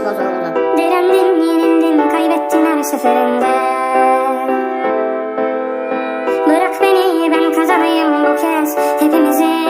aşk bozuldu Direndim yenildim kaybettim her seferinde. Bırak beni ben kazanayım bu kez. Hepimizi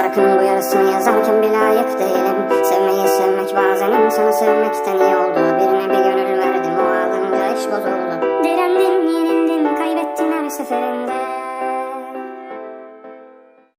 Şarkının bu yarısını yazarken bile ayıp değilim. Sevmeyi sevmek bazen insanı sevmekten iyi oldu. Birine bir gönül verdim o ağlamda iş bozuldu. Direndim yenildim kaybettim her seferim